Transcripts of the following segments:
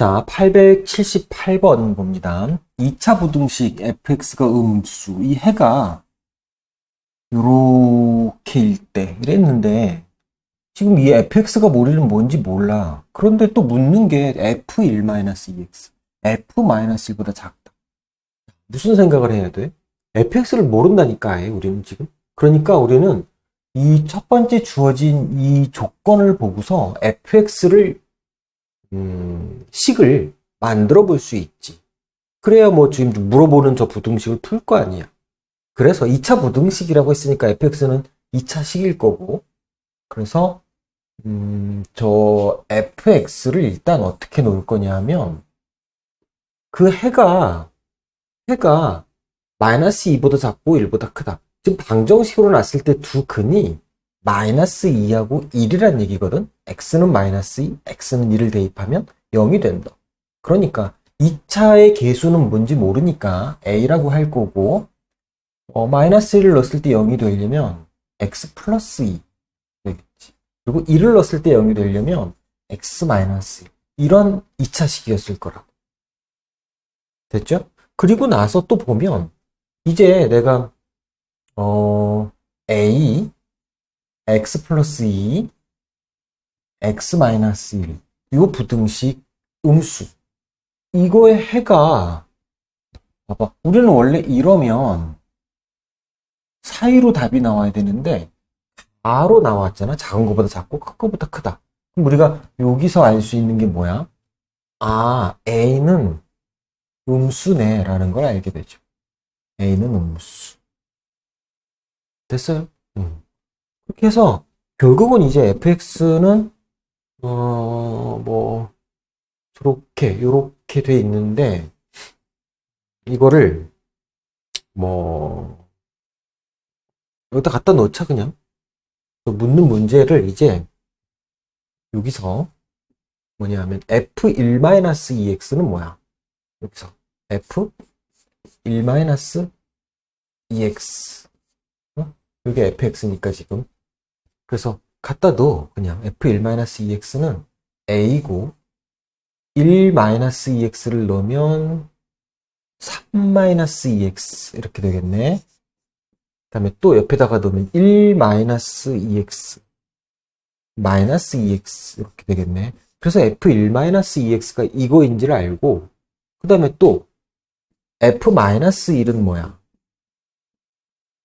자, 878번 봅니다. 2차 부등식 fx가 음수. 이 해가 요렇게일 때 이랬는데 지금 이 fx가 머리는 뭔지 몰라. 그런데 또 묻는 게 f1-2x. f-1보다 작다. 무슨 생각을 해야 돼? fx를 모른다니까, 아예 우리는 지금. 그러니까 우리는 이 첫 번째 주어진 이 조건을 보고서 fx를 음, 식을 만들어 볼 수 있지. 그래야 뭐 지금 물어보는 저 부등식을 풀 거 아니야. 그래서 2차 부등식이라고 했으니까 fx는 2차 식일 거고. 그래서 음, 저 fx를 일단 어떻게 놓을 거냐 하면 그 해가 해가 마이너스 2보다 작고 1보다 크다. 지금 방정식으로 놨을 때 두 근이 마이너스 2하고 1이란 얘기거든. x는 마이너스 2, x는 1을 대입하면 0이 된다. 그러니까 2차의 개수는 뭔지 모르니까 a라고 할 거고 어, 마이너스 1을 넣었을 때 0이 되려면 x 플러스 2 되겠지. 그리고 1을 넣었을 때 0이 되려면 x 마이너스 1 이런 2차식이었을 거라고. 됐죠? 그리고 나서 또 보면 이제 내가 어, a x 플러스 2 x 마이너스 1이 부등식 음수. 이거의 해가 봐봐. 우리는 원래 이러면 사이로 답이 나와야 되는데 바로 나왔잖아. 작은 것보다 작고 큰 것보다 크다. 그럼 우리가 여기서 알 수 있는 게 뭐야? 아 a는 음수네 라는 걸 알게 되죠. A는 음수. 됐어요? 음. 그렇게 해서 결국은 이제 fx는 어 뭐 저렇게 요렇게 돼 있는데 이거를 뭐 여기다 갖다 놓자 그냥. 묻는 문제를 이제 여기서 뭐냐면 f1-2x는 뭐야? 여기서 f1-2x 어? 이게 fx니까 지금 그래서 갖다 둬. 그냥 f1-2x는 a고 1-2x를 넣으면 3-2x 이렇게 되겠네. 그 다음에 또 옆에다가 넣으면 1-2x 마이너스 2x 이렇게 되겠네. 그래서 f1-2x가 이거인지를 알고 그 다음에 또 f-1은 뭐야?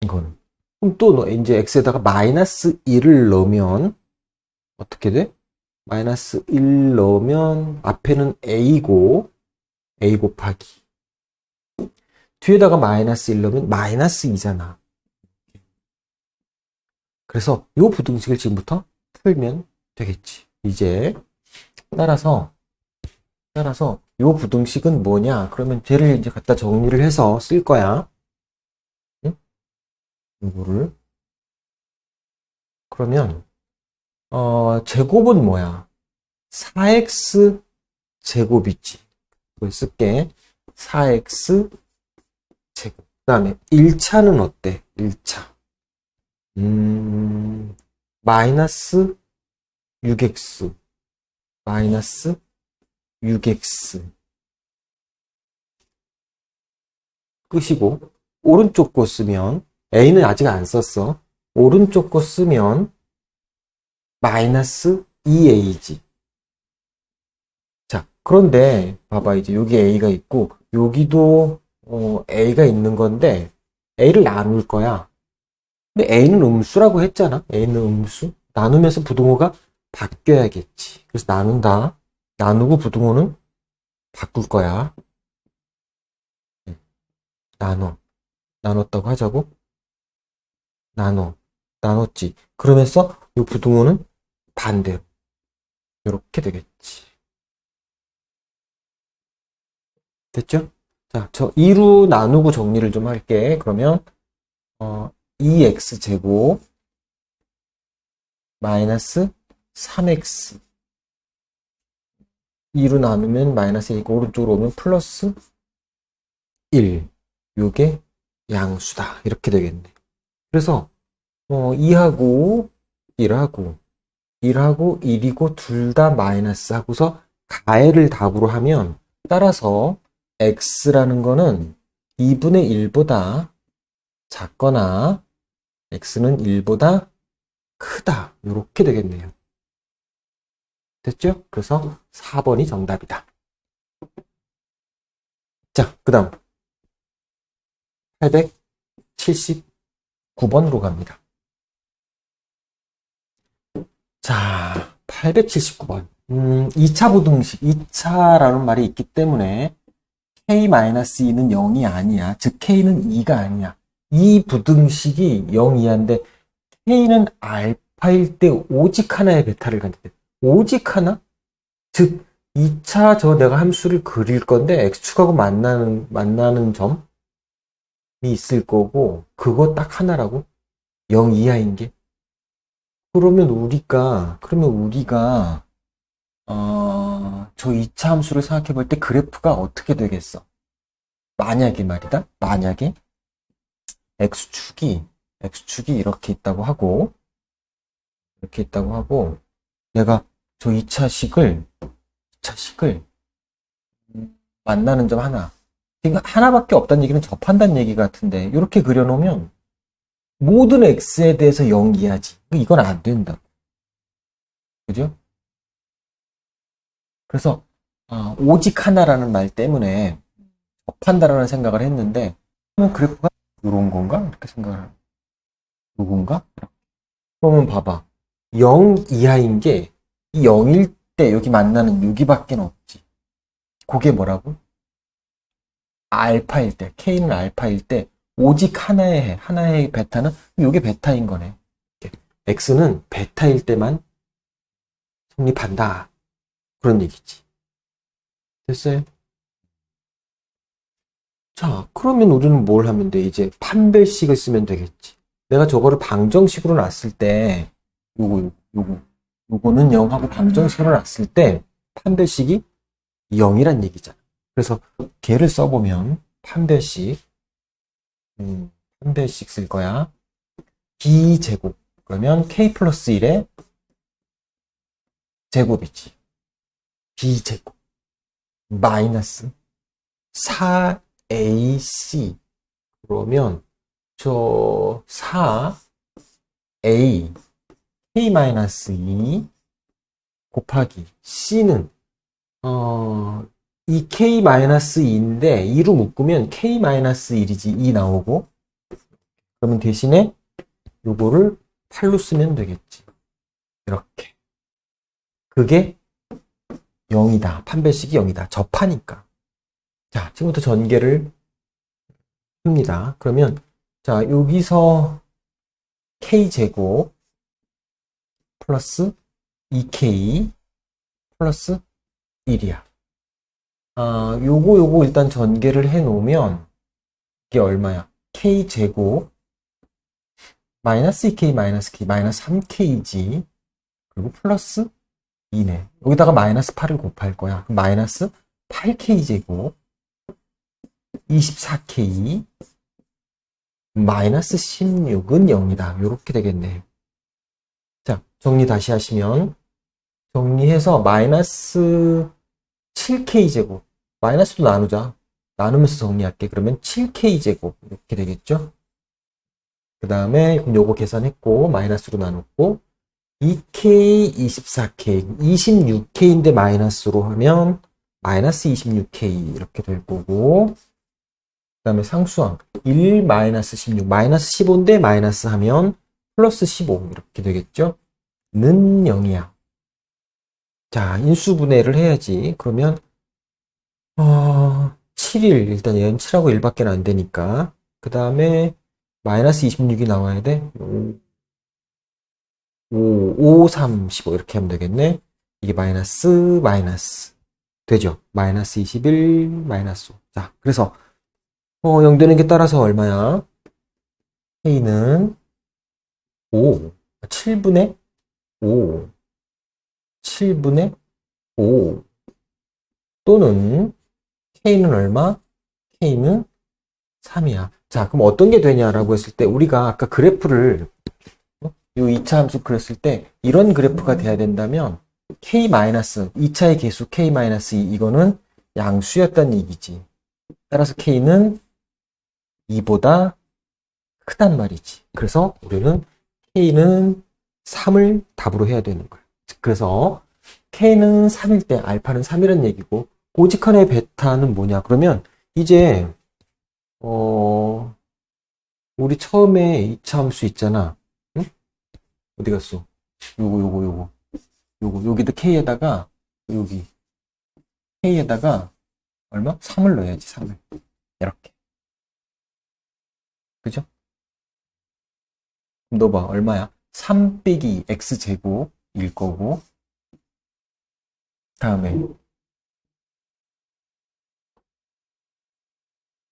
이거는 그럼 또 이제 x에다가 마이너스 1을 넣으면 어떻게 돼? 마이너스 1 넣으면 앞에는 a고 a 곱하기 뒤에다가 마이너스 1 넣으면 마이너스 2잖아. 그래서 이 부등식을 지금부터 풀면 되겠지. 이제 따라서 따라서 이 부등식은 뭐냐? 그러면 쟤를 이제 갖다 정리를 해서 쓸 거야. 응? 이거를 그러면 어, 제곱은 뭐야? 4x 제곱이지. 이걸 쓸게. 4x 제곱. 그 다음에 1차는 어때? 1차. 음, 마이너스 6x. 마이너스 6x. 끝이고, 오른쪽 거 쓰면, a는 아직 안 썼어. 오른쪽 거 쓰면, 마이너스 2a지. 자, 그런데 봐봐 이제 여기 a가 있고 여기도 어, a가 있는 건데 a를 나눌 거야. 근데 a는 음수라고 했잖아. a는 음수. 나누면서 부등호가 바뀌어야겠지. 그래서 나눈다. 나누고 부등호는 바꿀 거야. 나눠. 나눴다고 하자고? 나눠. 나눴지. 그러면서 이 부등호는 반대로 이렇게 되겠지. 됐죠? 자, 저 2로 나누고 정리를 좀 할게. 그러면 어, 2x 제곱 마이너스 3x 2로 나누면 마이너스 1이고 오른쪽으로 오면 플러스 1 요게 양수다 이렇게 되겠네 그래서 어, 2하고 1하고 1하고 1이고 둘 다 마이너스 하고서 가해를 답으로 하면 따라서 x라는 거는 2분의 1보다 작거나 x는 1보다 크다. 이렇게 되겠네요. 됐죠? 그래서 4번이 정답이다. 자, 그 다음 879번으로 갑니다. 자, 879번. 음, 2차 부등식, 2차라는 말이 있기 때문에 k-2는 0이 아니야. 즉, k는 2가 아니야. 이 부등식이 0 이하인데 k는 알파일 때 오직 하나의 베타를 갖는데 오직 하나? 즉 2차 저 내가 함수를 그릴 건데 x축하고 만나는 만나는 점이 있을 거고 그거 딱 하나라고 0 이하인 게 그러면 우리가 그러면 우리가 어, 저 2차 함수를 생각해 볼 때 그래프가 어떻게 되겠어? 만약에 말이다. 만약에 x축이 x축이 이렇게 있다고 하고 이렇게 있다고 하고 내가 저 2차식을 2차식을 만나는 점 하나 지금 하나밖에 없다는 얘기는 접한다는 얘기 같은데 이렇게 그려놓으면 모든 x에 대해서 0 이하지 이건 안 된다 그죠? 그래서 아, 오직 하나라는 말 때문에 접한다라는 생각을 했는데 그러면 그래프가 이런 건가? 이렇게 생각을 누군가? 그러면 봐봐. 0 이하인 게, 이 0일 때 여기 만나는 여기밖에 없지. 그게 뭐라고? 알파일 때, K는 알파일 때, 오직 하나의 해, 하나의 베타는, 이게 베타인 거네. X는 베타일 때만 성립한다. 그런 얘기지. 됐어요? 자, 그러면 우리는 뭘 하면 돼? 이제 판별식을 쓰면 되겠지. 내가 저거를 방정식으로 놨을 때, 요거, 요거, 요거는 0하고 방정식으로 놨을 때, 판별식이 0이란 얘기잖아. 그래서 걔를 써보면, 판별식, 음, 판별식 쓸 거야. B제곱. 그러면 K 플러스 1의 제곱이지. B제곱. 마이너스 4AC. 그러면 저 4A K-2 곱하기 C는 어, 이 K-2인데 2로 묶으면 K-1이지 2 나오고 그러면 대신에 요거를 8로 쓰면 되겠지. 이렇게. 그게 0이다. 판별식이 0이다. 접하니까. 자, 지금부터 전개를 합니다. 그러면 자, 여기서 k제곱 플러스 2k 플러스 1이야. 아, 요거 요거 일단 전개를 해 놓으면 이게 얼마야? k제곱 마이너스 2k 마이너스 k 마이너스 3k지 그리고 플러스 2네. 여기다가 마이너스 8을 곱할 거야. 마이너스 8k제곱 24k 마이너스 16은 0이다. 이렇게 되겠네. 자, 정리 다시 하시면 정리해서 마이너스 7k제곱. 마이너스도 나누자. 나누면서 정리할게. 그러면 7k제곱. 이렇게 되겠죠? 그 다음에 요거 계산했고 마이너스로 나눴고 2k, 24k, 26k인데 마이너스로 하면 마이너스 26k 이렇게 될 거고 그 다음에 상수항. 1 마이너스 16 마이너스 15인데 마이너스 하면 플러스 15 이렇게 되겠죠? 는 0이야 자 인수분해를 해야지. 그러면 어, 7일 일단 얘는 7하고 1밖에 안 되니까. 그 다음에 마이너스 26이 나와야 돼. 5, 5, 3, 15 이렇게 하면 되겠네. 이게 마이너스 마이너스. 되죠? 마이너스 21 마이너스 5. 자 그래서 어, 0 되는 게 따라서 얼마야? K는 5, 7분의 5, 7분의 5 또는 K는 얼마? K는 3이야. 자, 그럼 어떤 게 되냐라고 했을 때 우리가 아까 그래프를 이 2차 함수 그렸을 때 이런 그래프가 돼야 된다면 k 마이너스 2차의 개수 k 마이너스 2 이거는 양수였다는 얘기지. 따라서 k는 2보다 크단 말이지. 그래서 우리는 k는 3을 답으로 해야 되는 거야. 그래서 k는 3일 때 알파는 3이라는 얘기고 오직한의 베타는 뭐냐? 그러면 이제 어 우리 처음에 2차 함수 있잖아. 응? 어디 갔어? 요거 요거 요거 요거 여기도 k에다가 여기 k에다가 얼마? 3을 넣어야지 3을 이렇게 그죠? 넣어봐 얼마야? 3 빼기 x제곱 일 거고 다음에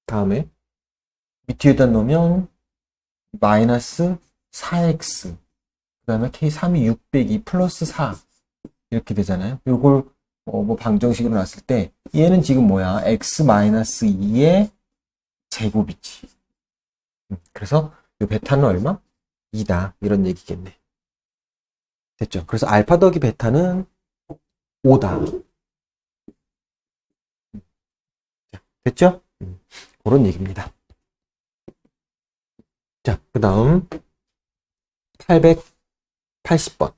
다음에 밑에다 넣으면 마이너스 4x 그 다음에 k3이 6 빼기 플러스 4 이렇게 되잖아요. 요걸 어, 뭐 방정식으로 놨을 때 얘는 지금 뭐야? x 마이너스 2의 제곱이지. 음, 그래서 요 베타는 얼마? 2다. 이런 얘기겠네. 됐죠? 그래서 알파 더하기 베타는 5다. 됐죠? 음, 그런 얘기입니다. 자, 그 다음 880번.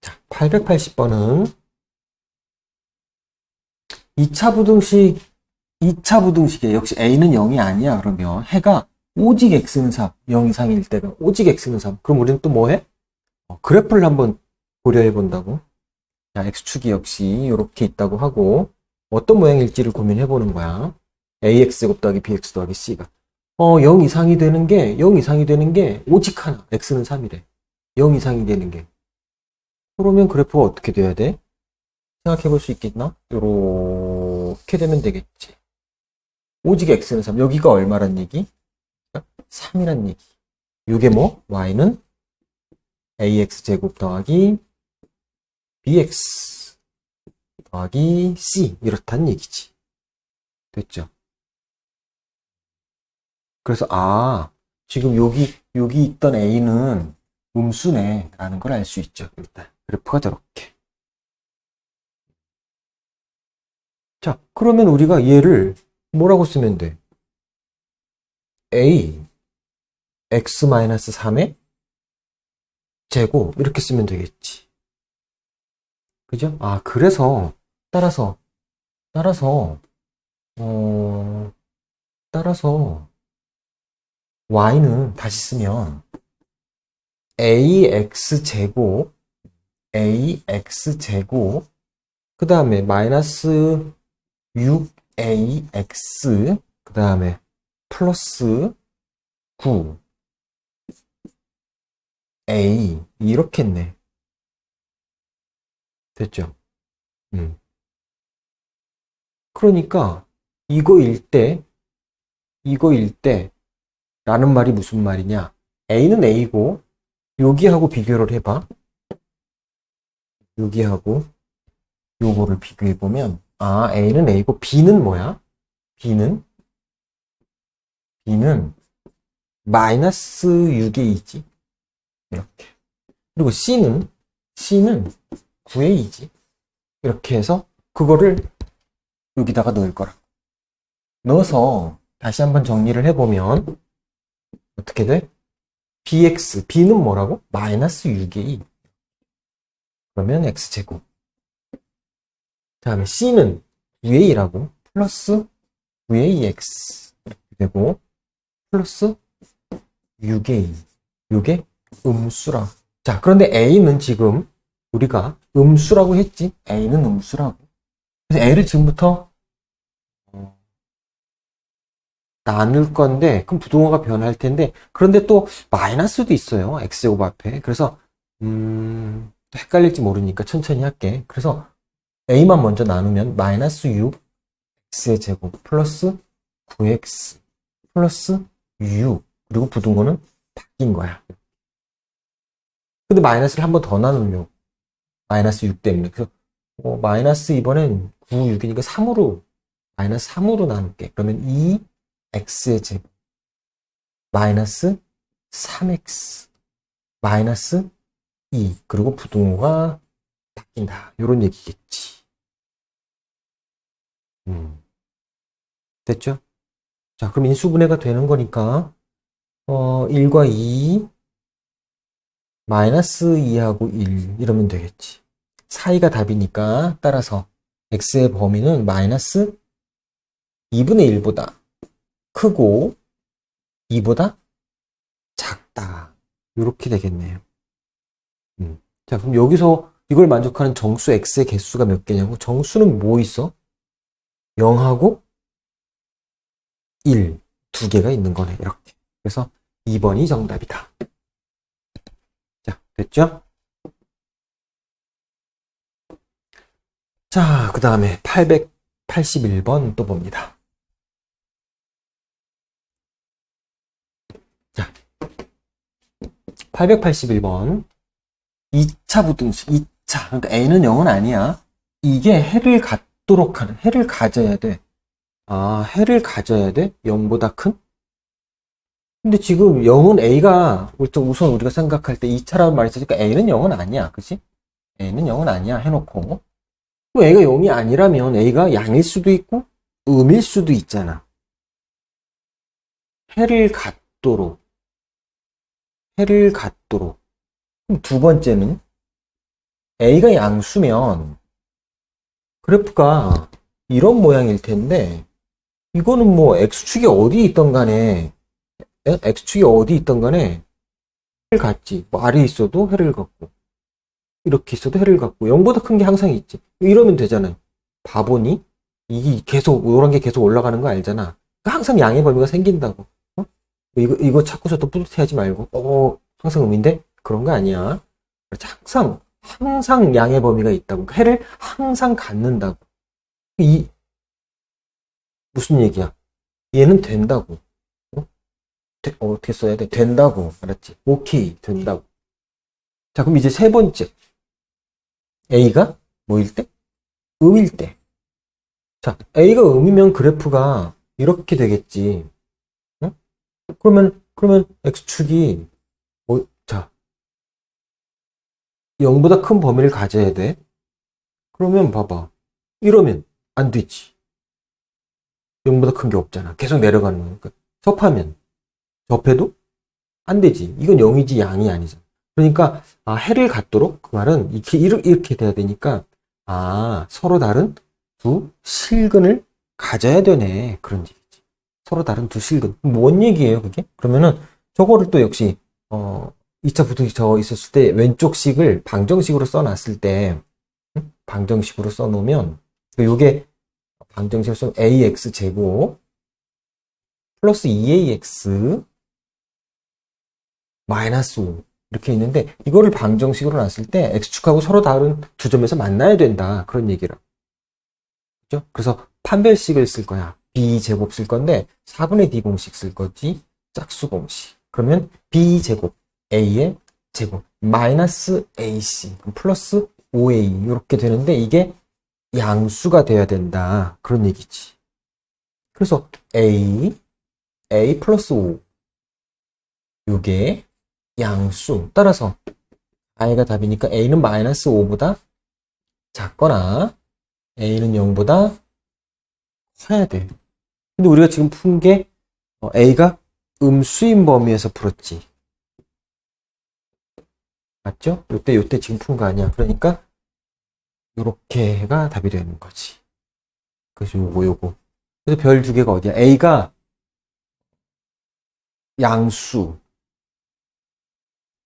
자, 880번은 2차 부등식, 2차 부등식에 역시 A는 0이 아니야. 그러면 해가 오직 X는 3, 0 이상일 때가 오직 X는 3. 그럼 우리는 또 뭐 해? 어, 그래프를 한번 고려해 본다고. 자, X축이 역시 이렇게 있다고 하고 어떤 모양일지를 고민해 보는 거야. AX제곱 더하기 BX 더하기 C가. 어, 0 이상이 되는 게, 0 이상이 되는 게 오직 하나. X는 3이래. 0 이상이 되는 게. 그러면 그래프가 어떻게 돼야 돼? 생각해 볼 수 있겠나? 요렇게 되면 되겠지. 오직 X는 3. 여기가 얼마란 얘기? 3이란 얘기. 이게 뭐? Y는 AX 제곱 더하기 BX 더하기 C. 이렇다는 얘기지. 됐죠? 그래서, 아, 지금 여기, 여기 있던 A는 음수네. 라는 걸 알 수 있죠. 일단. 그래프가 저렇게. 자, 그러면 우리가 얘를 뭐라고 쓰면 돼? A, x-3의 제곱, 이렇게 쓰면 되겠지. 그죠? 아, 그래서, 따라서, 따라서, 어, 따라서, y는 다시 쓰면, ax-제곱, ax-제곱, 그 다음에 마이너스 6ax, 그 다음에 플러스 9, a, 이렇게 했네. 됐죠? 음. 그러니까, 이거일 때, 이거일 때, 라는 말이 무슨 말이냐? a는 a고, 여기하고 비교를 해 봐. 여기하고, 요거를 비교해 보면, 아, A는 A고, B는 뭐야? B는? B는 마이너스 6의 2지. 이렇게. 그리고 C는, C는 9의 2지. 이렇게 해서, 그거를 여기다가 넣을 거라. 넣어서, 다시 한번 정리를 해보면, 어떻게 돼? bx, b는 뭐라고? 마이너스 6의 2. 그러면 x제곱. 다음에 C는 9A라고 플러스 9AX 이렇게 되고 플러스 6A 이게 음수라 자 그런데 A는 지금 우리가 음수라고 했지? A는 음수라고. 그래서 A를 지금부터 어, 나눌 건데 그럼 부동호가 변할 텐데 그런데 또 마이너스도 있어요 X제곱 앞에. 그래서 음 헷갈릴지 모르니까 천천히 할게. 그래서 a만 먼저 나누면 마이너스 6 x의 제곱 플러스 9x 플러스 6 그리고 부등호는 바뀐 거야. 근데 마이너스를 한 번 더 나누려고 마이너스 6 때문에 그래서 어, 마이너스 이번엔 9, 6이니까 3으로 마이너스 3으로 나눌게. 그러면 2x의 제곱 마이너스 3x 마이너스 2 그리고 부등호가 바뀐다. 이런 얘기겠지. 음. 됐죠? 자, 그럼 인수분해가 되는 거니까 어, 1과 2 마이너스 2하고 1 이러면 되겠지. 사이가 답이니까 따라서 x의 범위는 마이너스 2분의 1보다 크고 2보다 작다. 이렇게 되겠네요. 음. 자, 그럼 여기서 이걸 만족하는 정수 x의 개수가 몇 개냐고? 정수는 뭐 있어? 0하고 1, 두 개가 있는 거네. 이렇게. 그래서 2번이 정답이다. 자, 됐죠? 자, 그 다음에 881번 또 봅니다. 자, 881번. 2차 부등식, 2차. 그러니까 A는 0은 아니야. 이게 해를 갖도록 하는, 해를 가져야 돼. 아, 해를 가져야 돼? 0보다 큰? 근데 지금 0은 A가, 우선 우리가 생각할 때 2차라는 말이 있으니까 A는 0은 아니야. 그치? A는 0은 아니야. 해놓고. 또 A가 0이 아니라면 A가 양일 수도 있고, 음일 수도 있잖아. 해를 갖도록. 해를 갖도록. 그럼 두 번째는 A가 양수면 그래프가 이런 모양일 텐데 이거는 뭐 X축이 어디 있던 간에 에? X축이 어디 있던 간에 해를 갖지. 뭐 아래 있어도 해를 갖고 이렇게 있어도 해를 갖고 0보다 큰 게 항상 있지. 이러면 되잖아요. 바보니? 이게 계속 노란 게 계속 올라가는 거 알잖아. 그러니까 항상 양의 범위가 생긴다고. 어? 이거 이거 찾고서 또 뿌듯해하지 말고. 어 항상 음인데? 그런 거 아니야. 항상 항상 양의 범위가 있다고. 해를 항상 갖는다고. 이 무슨 얘기야? 얘는 된다고. 어? 되- 어, 떻게 써야 돼? 된다고. 알았지? 오케이. 된다고. 자, 그럼 이제 세 번째. A가 뭐일 때? 음일 때. 자, A가 음이면 그래프가 이렇게 되겠지. 응? 그러면, 그러면 X축이, 뭐, 자, 0보다 큰 범위를 가져야 돼. 그러면 봐봐. 이러면 안 되지. 0보다 큰 게 없잖아. 계속 내려가는 거니까. 접하면. 접해도 안 되지. 이건 0이지 양이 아니잖아. 그러니까, 아, 해를 갖도록 그 말은 이렇게, 이렇게, 돼야 되니까, 아, 서로 다른 두 실근을 가져야 되네. 그런 얘기지. 서로 다른 두 실근. 뭔 얘기예요, 그게? 그러면은, 저거를 또 역시, 어, 2차 부등식 저거 있었을 때, 왼쪽 식을 방정식으로 써놨을 때, 응? 방정식으로 써놓으면, 요게 방정식을 쓰면 ax 제곱 플러스 2ax 마이너스 5 이렇게 있는데 이거를 방정식으로 놨을 때 x축하고 서로 다른 두 점에서 만나야 된다. 그런 얘기라. 그죠? 그래서 판별식을 쓸 거야. B 제곱 쓸 건데 4분의 d 공식 쓸 거지. 짝수 공식. 그러면 b 제곱 a의 제곱 마이너스 ac 플러스 5a 이렇게 되는데 이게 양수가 돼야 된다. 그런 얘기지. 그래서 A, A 플러스 5. 요게 양수. 따라서 I가 답이니까 A는 마이너스 5보다 작거나 A는 0보다 커야 돼. 근데 우리가 지금 푼 게 A가 음수인 범위에서 풀었지. 맞죠? 요때 요때 지금 푼 거 아니야. 그러니까 요렇게가 답이 되는 거지. 그래서 요거, 요거. 그래서 별 두 개가 어디야? A가 양수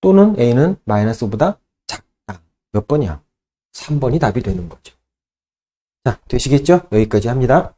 또는 A는 마이너스 보다 작다. 몇 번이야? 3번이 답이 되는 거죠. 자, 되시겠죠? 여기까지 합니다.